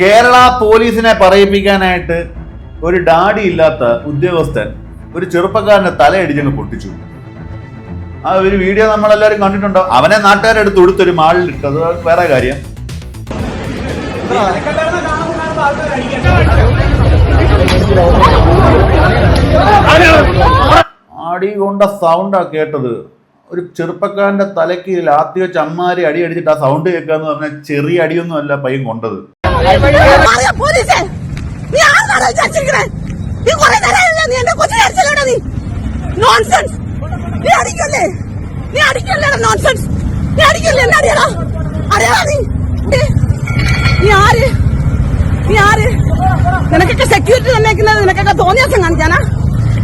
കേരള പോലീസിനെ പറയിപ്പിക്കാനായിട്ട് ഒരു ഡാഡി ഇല്ലാത്ത ഉദ്യോഗസ്ഥൻ ഒരു ചെറുപ്പക്കാരന്റെ തലയടിച്ചങ്ങ് പൊട്ടിച്ചു. ആ ഒരു വീഡിയോ നമ്മളെല്ലാവരും കണ്ടിട്ടുണ്ടോ? അവനെ നാട്ടുകാരെടുത്ത് കൊടുത്തൊരു മാളിലിട്ട് അത് വേറെ കാര്യം. അടി കൊണ്ട സൗണ്ടാ കേട്ടത്. ഒരു ചെറുപ്പക്കാരന്റെ തലയ്ക്ക് ലാത്തി വെച്ച് അമ്മാരി അടി അടിച്ചിട്ട് ആ സൗണ്ട് കേൾക്കാന്ന് പറഞ്ഞാൽ ചെറിയ അടിയൊന്നും അല്ല പയ്യൻ കൊണ്ടത്. പോലീസേ. നീ ആരാണ് വിചാരിച്ചിരിക്കണേ? നീ കുറെ നേരമായില്ലേ നീ എന്റെ കൊച്ചിനെ അടിച്ചല്ലോടാ നീ. നോൺസെൻസ് നീ അടിക്കല്ലേ? നീ അടിക്കല്ലേടാ നോൺസെൻസ് നീ അടിക്കല്ലേ എന്നെ അറിയടാ അറിയടാ നീ? നീ ആര്? നീ ആര്? നിനക്കൊക്കെ സെക്യൂരിറ്റി തന്നേക്കുന്നത് നിനക്കൊക്കെ തോന്നിയാസം കാണിക്കാനാ?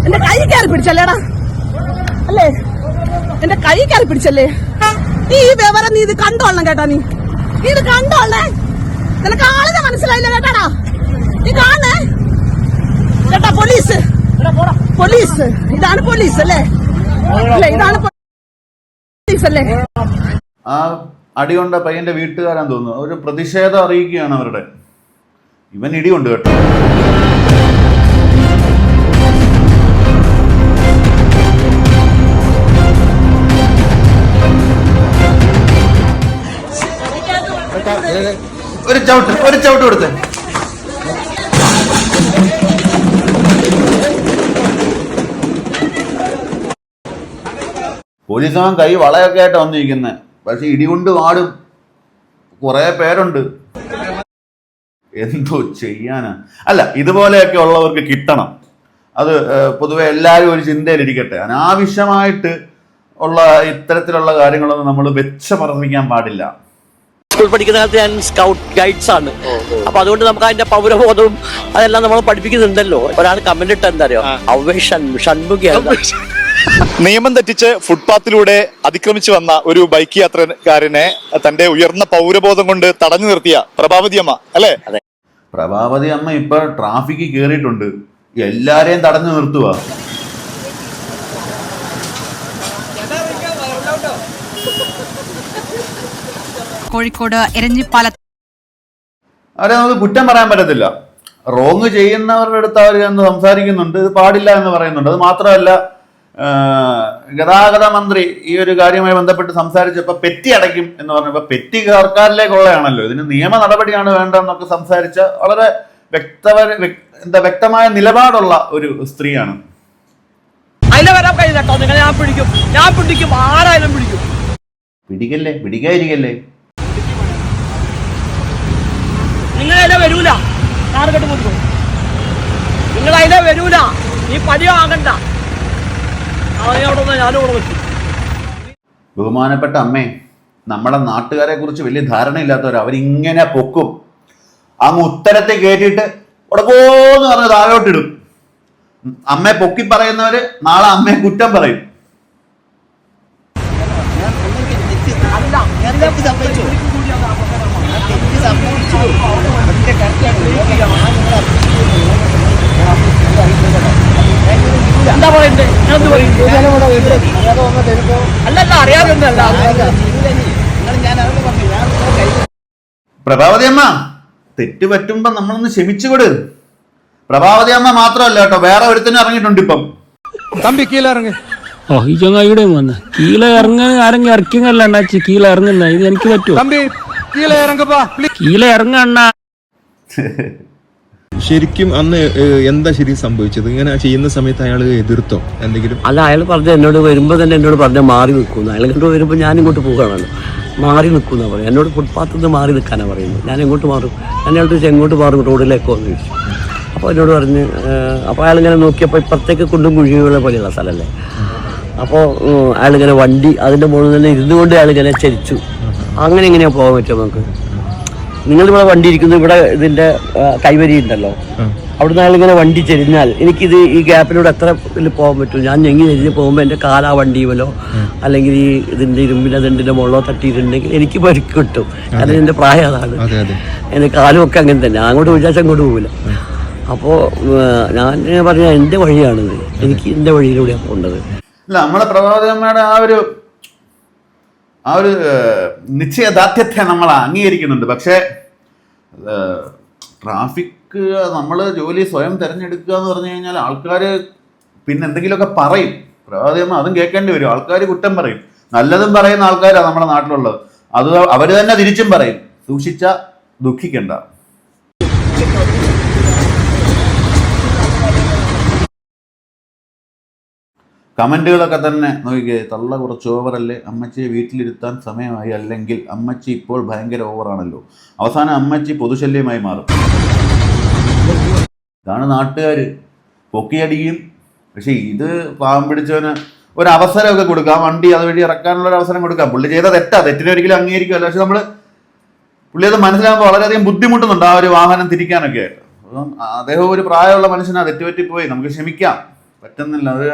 എന്റെ കൈ കയറി പിടിച്ചല്ലേടാ? അല്ലേ? എന്റെ കൈ കയറി പിടിച്ചല്ലേ? നീ ഈ വിവരം നീ ഇത് കണ്ടോളണം കേട്ടോ നീ ഇത് കണ്ടോളണേ. നിനക്ക് ആളിനെ മനസ്സിലായില്ല കേട്ടാടാ. നീ കാണേ. കേട്ടാ പോലീസ്. പോലീസ്. ഇതാണ് പോലീസ് അല്ലേ? അല്ലേ ഇതാണ് പോലീസ് അല്ലേ? ആ അടികൊണ്ട പയ്യന്റെ വീട്ടുകാരാൻ തോന്നുന്നു. ഒരു പ്രതിഷേധം അറിയിക്കുകയാണ് അവരുടെ. ഇവൻ ഇടിയുണ്ട് കേട്ടോ. ഒരു ചവിട്ട് ഒരു ചവിട്ട് കൊടുത്തേ. പോലീസുകാരൻ കൈ വളയൊക്കെ ആയിട്ട് വന്നിരിക്കുന്നത് പക്ഷെ ഇടികൊണ്ട് വാടും. കുറെ പേരുണ്ട്. എന്തോ ചെയ്യാനാ? അല്ല ഇതുപോലെയൊക്കെ ഉള്ളവർക്ക് കിട്ടണം. അത് പൊതുവെ എല്ലാവരും ഒരു ചിന്തയിലിരിക്കട്ടെ. അനാവശ്യമായിട്ട് ഉള്ള ഇത്തരത്തിലുള്ള കാര്യങ്ങളൊന്നും നമ്മൾ വെച്ച പറപ്പിക്കാൻ പാടില്ല. സ്കൂൾ പഠിക്കുന്ന കാലത്ത് ഞാൻ സ്കൗട്ട് ഗൈഡ്സ് ആണ്. അപ്പൊ അതുകൊണ്ട് നമുക്ക് അതിന്റെ പൗരബോധവും അതെല്ലാം നമ്മൾ പഠിപ്പിക്കുന്നുണ്ടല്ലോ. ഒരാൾ കമന്റ് ഇട്ട എന്താ അറിയോ? അവേ ഷൺമുഖിയാണ് നിയമം തെറ്റിച്ച് ഫുട്പാത്തിലൂടെ അതിക്രമിച്ചു വന്ന ഒരു ബൈക്ക് യാത്രക്കാരനെ തന്റെ ഉയർന്ന പൗരബോധം കൊണ്ട് തടഞ്ഞു നിർത്തിയ പ്രഭാവതി അമ്മ അല്ലേ? പ്രഭാവതി അമ്മ ഇപ്പൊ ട്രാഫിക്കിൽ കയറിയിട്ടുണ്ട് എല്ലാരെയും തടഞ്ഞു നിർത്തുക കോഴിക്കോട് എരഞ്ഞിപ്പാലത്ത്. അവരെ നമുക്ക് കുറ്റം പറയാൻ പറ്റത്തില്ല. റോങ് ചെയ്യുന്നവരുടെ അടുത്ത് അവർ എന്ന് സംസാരിക്കുന്നുണ്ട്. ഇത് പാടില്ല എന്ന് പറയുന്നുണ്ട്. അത് മാത്രമല്ല ഗതാഗത മന്ത്രി ഈ ഒരു കാര്യവുമായി ബന്ധപ്പെട്ട് സംസാരിച്ചപ്പോൾ പെറ്റി അടയ്ക്കും എന്ന് പറഞ്ഞപ്പോൾ പെറ്റി സർക്കാരിലേക്കുള്ളതാണല്ലോ ഇതിന് നിയമ നടപടിയാണ് വേണ്ടതെന്നൊക്കെ സംസാരിച്ച വളരെ വ്യക്തവ എന്താ വ്യക്തമായ നിലപാടുള്ള ഒരു സ്ത്രീയാണ്. അതിനെ വരാൻ കഴിയില്ല കേട്ടോ. നിങ്ങൾ ഞാൻ പിടിക്കും. ഞാൻ പിടിക്കും. ആരായാലും പിടിക്കും. പിടിക്കല്ലേ? പിടിക്കാതിരിക്കല്ലേ? നിങ്ങൾ അതിലെ വരൂല. ടാർഗറ്റ് കെട്ട് നിങ്ങളതിലെ നിങ്ങൾ അതിലെ വരൂല. ഈ പടിയോ ആകണ്ട. അവിടെ ഞാനും വെച്ചു ബഹുമാനപ്പെട്ട അമ്മേ നമ്മളെ നാട്ടുകാരെ കുറിച്ച് വലിയ ധാരണയില്ലാത്തവർ അവരിങ്ങനെ പൊക്കും. അങ്ങ് ഉത്തരത്തെ കയറ്റിയിട്ട് ഉടക്കോന്ന് പറഞ്ഞ് താഴോട്ടിടും. അമ്മയെ പൊക്കി പറയുന്നവര് നാളെ അമ്മയെ കുറ്റം പറയും. അല്ല തെറ്റ് സംഭവിച്ചു എന്താ പറയണ്ടേ? ഞാൻ എന്ത് പറയും. അല്ലല്ല അറിയാതെ പ്രഭാവതി അമ്മ തെറ്റ് പറ്റുമ്പോ നമ്മളൊന്ന് ക്ഷമിച്ചുകൊട് പ്രഭാവതി അമ്മ മാത്രമല്ല കേട്ടോ വേറെ ഒരുത്തനും ഇറങ്ങിയിട്ടുണ്ട് ഇപ്പം. തമ്പി കീഴ ഇറങ്ങി. ഓ ഈ ചങ്ങായിയുടെ വന്ന. കീഴ ഇറങ്ങാൻ ആരെങ്കിലും ഇറക്കിയല്ല അണ്ണാച്ചി കീഴ ഇറങ്ങുന്ന ഇത് എനിക്ക് പറ്റുമോ തമ്പി കീഴ ഇറങ്ങപ്പാ കീഴ ഇറങ്ങ അണ്ണാ. ശരിക്കും അന്ന് എന്താ ശരി സംഭവിച്ചത്? ഇങ്ങനെ ചെയ്യുന്ന സമയത്ത് അയാൾ എതിർത്തോ എന്തെങ്കിലും? അല്ല അയാൾ പറഞ്ഞു എന്നോട് വരുമ്പോൾ തന്നെ എന്നോട് പറഞ്ഞ മാറി നിൽക്കുന്നു. അയാൾ കണ്ടു വരുമ്പോൾ ഞാൻ ഇങ്ങോട്ട് പോകുകയാണല്ലോ മാറി നിൽക്കുന്ന പറയും എന്നോട് ഫുട്പാത്തിൽ നിന്ന് മാറി നിൽക്കാനാണ് പറയുന്നത്. ഞാൻ എങ്ങോട്ട് മാറും? ഞാൻ അയാൾ ചോദിച്ചാൽ എങ്ങോട്ട് മാറും? റോഡിലേക്കോ എന്ന് ചോദിച്ചു. അപ്പോൾ എന്നോട് പറഞ്ഞ് അപ്പോൾ അയാൾ ഇങ്ങനെ നോക്കിയപ്പോൾ ഇപ്പുറത്തേക്ക് കുണ്ടും കുഴിയുള്ള പോലെയുള്ള സ്ഥലമല്ലേ? അപ്പോൾ അയാളിങ്ങനെ വണ്ടി അതിന്റെ മുകളിൽ തന്നെ ഇരുന്നുകൊണ്ട് അയാളിങ്ങനെ ചരിച്ചു. അങ്ങനെ എങ്ങനെയാണ് പോകാൻ പറ്റുമോ നമുക്ക്? നിങ്ങളിവിടെ വണ്ടി ഇരിക്കുന്നു ഇവിടെ ഇതിന്റെ കൈവരി ഉണ്ടല്ലോ അവിടുന്ന് അയാളിങ്ങനെ വണ്ടി ചെരിഞ്ഞാൽ എനിക്കിത് ഈ ഗ്യാപ്പിലൂടെ എത്ര പോകാൻ പറ്റും? ഞാൻ ഞെങ്ങി ചെരിഞ്ഞ് പോകുമ്പോൾ എന്റെ കാലാ വണ്ടിയുമല്ലോ അല്ലെങ്കിൽ ഈ ഇതിന്റെ ഇരുമ്പിന്റെ ദണ്ടിന്റെ മുള്ളോ തട്ടിയിട്ടുണ്ടെങ്കിൽ എനിക്ക് പരിക്ക് കിട്ടും. കാരണം എന്റെ പ്രായം അതാണ്. അതെ അതെ. എന്റെ കാലും ഒക്കെ അങ്ങനെ തന്നെ. അങ്ങോട്ട് വിചാരിച്ചാൽ അങ്ങോട്ട് പോകില്ല അപ്പോൾ ഞാൻ പറഞ്ഞ എന്റെ വഴിയാണിത്. എനിക്ക് എന്റെ വഴിയിലൂടെയാണ് പോകേണ്ടത്. ഇല്ല നമ്മളെ പ്രഭാതമ്മയുടെ ആ ഒരു ആ ഒരു നിശ്ചയദാർഢ്യത്തെ നമ്മൾ അംഗീകരിക്കുന്നുണ്ട്. പക്ഷേ ട്രാഫിക് നമ്മൾ ജോലി സ്വയം തിരഞ്ഞെടുക്കുക എന്ന് പറഞ്ഞു കഴിഞ്ഞാൽ ആൾക്കാർ പിന്നെ എന്തെങ്കിലുമൊക്കെ പറയും. പ്രവാദിയൊന്നും അതും കേൾക്കേണ്ടി വരും. ആൾക്കാർ കുറ്റം പറയും. നല്ലതും പറയുന്ന ആൾക്കാരാണ് നമ്മുടെ നാട്ടിലുള്ളത്. അത് അവർ തന്നെ തിരിച്ചും പറയും. സൂക്ഷിച്ച ദുഃഖിക്കണ്ട. കമന്റുകളൊക്കെ തന്നെ നോക്കിക്കേ തള്ള കുറച്ച് ഓവറല്ലേ? അമ്മച്ചിയെ വീട്ടിലിരുത്താൻ സമയമായി അല്ലെങ്കിൽ അമ്മച്ചി ഇപ്പോൾ ഭയങ്കര ഓവറാണല്ലോ. അവസാനം അമ്മച്ചി പൊതുശല്യമായി മാറും. ഇതാണ് നാട്ടുകാർ പൊക്കിയടിയും പക്ഷേ ഇത് പാവം പിടിച്ചവന് ഒരു കൊടുക്കാം. വണ്ടി അതുവഴി ഇറക്കാനുള്ള ഒരു അവസരം കൊടുക്കാം. പുള്ളി ചെയ്ത തെറ്റാ. തെറ്റിനെ ഒരിക്കലും അംഗീകരിക്കുമല്ല പക്ഷെ നമ്മൾ പുള്ളി അത് മനസ്സിലാകുമ്പോൾ വളരെയധികം ബുദ്ധിമുട്ടുന്നുണ്ട് ആ ഒരു വാഹനം തിരിക്കാനൊക്കെ. ആയിട്ട് അപ്പം അദ്ദേഹം ഒരു പ്രായമുള്ള മനുഷ്യനാണ് തെറ്റുപറ്റി പോയി നമുക്ക് ക്ഷമിക്കാം. പറ്റുന്നില്ല. അത്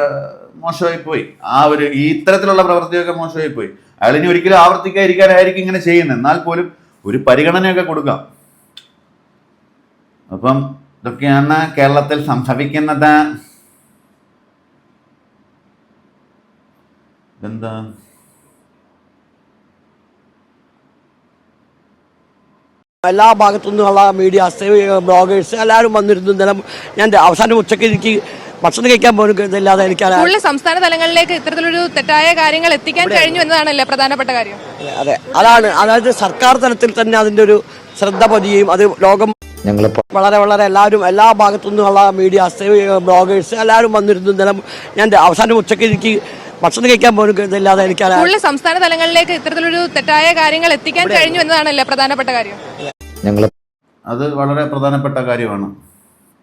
മോശമായി പോയി ആ ഒരു ഈ ഇത്തരത്തിലുള്ള പ്രവൃത്തിയൊക്കെ മോശമായി പോയി അയാൾ ഇനി ഒരിക്കലും ആവർത്തിക്കാതിരിക്കാനായിരിക്കും ഇങ്ങനെ ചെയ്യുന്നത്. എന്നാൽ പോലും ഒരു പരിഗണനയൊക്കെ കൊടുക്കാം. അപ്പം ഇതൊക്കെയാണ് കേരളത്തിൽ സംഭവിക്കുന്നത്. എന്താ എല്ലാ ഭാഗത്തു നിന്നുള്ള മീഡിയ ബ്ലോഗേഴ്സ് എല്ലാവരും വന്നിരുന്നു. ഞാൻ അവസാനം ഉച്ചയ്ക്ക് എനിക്ക് ഭക്ഷണം കഴിക്കാൻ പോലും ഇല്ലാതെ എനിക്ക് സംസ്ഥാന തലങ്ങളിലേക്ക് ഇത്തരത്തിലൊരു തെറ്റായ കാര്യങ്ങൾ എത്തിക്കാൻ കഴിഞ്ഞു എന്നതാണല്ലേ പ്രധാനപ്പെട്ട കാര്യം? അതെ അതാണ് അതായത് സർക്കാർ തലത്തിൽ തന്നെ അതിന്റെ ഒരു ശ്രദ്ധ പതിയും അത് ലോകം വളരെ വളരെ എല്ലാവരും എല്ലാ ഭാഗത്തു നിന്നുള്ള മീഡിയാസ് ബ്ലോഗേഴ്സ് എല്ലാവരും വന്നിരുന്നു. ഇന്നലെ ഞാൻ അവസാനം ഉച്ചയ്ക്ക് എനിക്ക് ഭക്ഷണം കഴിക്കാൻ പോലും ഇല്ലാതെ എനിക്ക് സംസ്ഥാന തലങ്ങളിലേക്ക് ഇത്തരത്തിലൊരു തെറ്റായ കാര്യങ്ങൾ എത്തിക്കാൻ കഴിഞ്ഞു എന്നതാണല്ലേ പ്രധാനപ്പെട്ട കാര്യം? അത് വളരെ പ്രധാനപ്പെട്ട കാര്യമാണ്.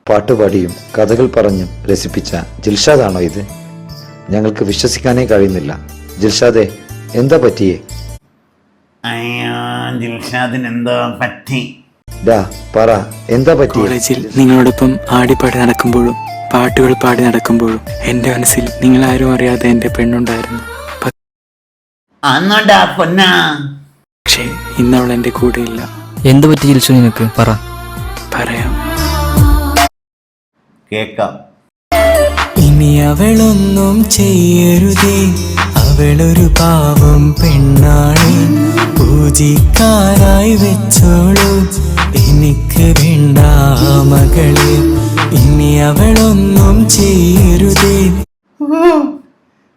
പാട്ടുപാടിയും കഥകൾ പറഞ്ഞും രസിപ്പിച്ച ജിൽഷാദാണോ ഇത്? ഞങ്ങൾക്ക് വിശ്വസിക്കാനേ കഴിയുന്നില്ല. ജിൽഷാദെ എന്താ പറ്റിയേ? അയ്യോ ജിൽഷാദിന് എന്തോ പറ്റി. ഡാ പറ എന്താ പറ്റിയേ? കോളേജിൽ നിങ്ങളോടൊപ്പം ആടിപ്പാടി നടക്കുമ്പോഴും പാട്ടുകൾ പാടി നടക്കുമ്പോഴും എന്റെ മനസ്സിൽ നിങ്ങൾ ആരും അറിയാതെ എന്റെ പെണ്ണുണ്ടായിരുന്നു. അന്നോണ്ടാ പൊന്നാ. പക്ഷേ ഇന്നവൾ എന്റെ കൂടെയില്ല. എന്ത് പറ്റി ജിൽസു നിനക്ക്? പറ. കേക്കാം ഇനി അവളൊന്നും ചെയ്യരുതേ. അവളൊരു പാവം പെണ്ണാണ് പൂജിക്കാനായി വെച്ചോളൂ. എനിക്ക് വേണ്ട മകളെ. ഇനി അവളൊന്നും ചെയ്യരുതേ.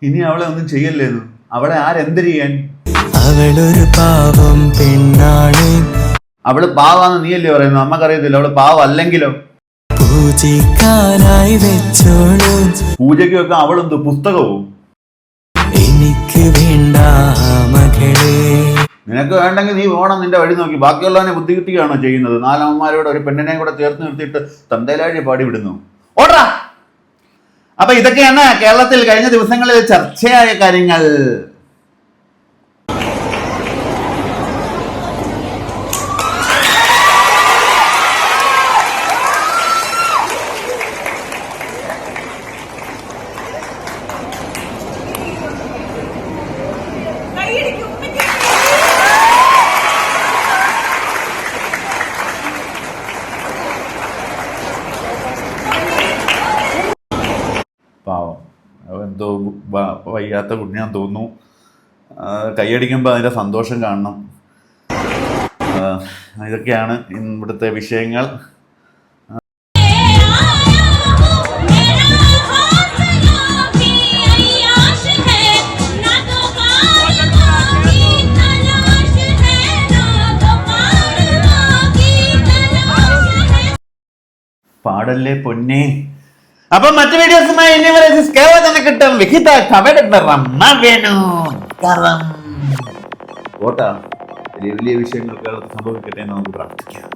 ഇനി അവളെ ഒന്നും ചെയ്യല്ലേന്നു? അവളെ ആരെന്ത് ചെയ്യാൻ? അവളൊരു പാവം പെണ്ണാണ് അവൾ പാവാന്ന് നീയല്ലേ പറയുന്നു നമ്മക്കറിയത്തില്ല അവൾ പാവം അല്ലെങ്കിലോ പൂജിക്കാനായി വെച്ചോളൂ. പൂജയ്ക്ക് വെക്കാൻ അവളെന്ത്? പുസ്തകവും? എനിക്ക് വേണ്ട മകളെ. നിനക്ക് വേണ്ടെങ്കിൽ നീ വേണം നിന്റെ വഴി നോക്കി. ബാക്കിയുള്ളവനെ ബുദ്ധി ബുദ്ധിമുട്ടിയാണോ ചെയ്യുന്നത്? നാലമ്മമാരോട് ഒരു പെണ്ണിനെ കൂടെ ചേർത്ത് നിർത്തിയിട്ട് തന്തേലാഴി പാടി വിടുന്നു ഓടാ! അപ്പൊ ഇതൊക്കെയാണ് കേരളത്തിൽ കഴിഞ്ഞ ദിവസങ്ങളിൽ ചർച്ചയായ കാര്യങ്ങൾ പാവം അവൻ എന്തോ വ- വയ്യാത്ത കുഞ്ഞാൻ തോന്നുന്നു. കൈയടിക്കുമ്പോൾ അതിന്റെ സന്തോഷം കാണണം. ഇതൊക്കെയാണ് ഇവിടുത്തെ വിഷയങ്ങൾ. പാടല്ലേ പൊന്നെ? അപ്പം മറ്റു വീഡിയോസുമായി ഇനി വരെ കേരള തന്നെ കിട്ടും. വിഹിത കവട റമ്മ വേണു കറം ഓട്ടാ വലിയ വലിയ വിഷയങ്ങൾ കേരളത്തിൽ സംഭവിക്കട്ടെ എന്ന് നമുക്ക് പ്രാർത്ഥിക്കാം.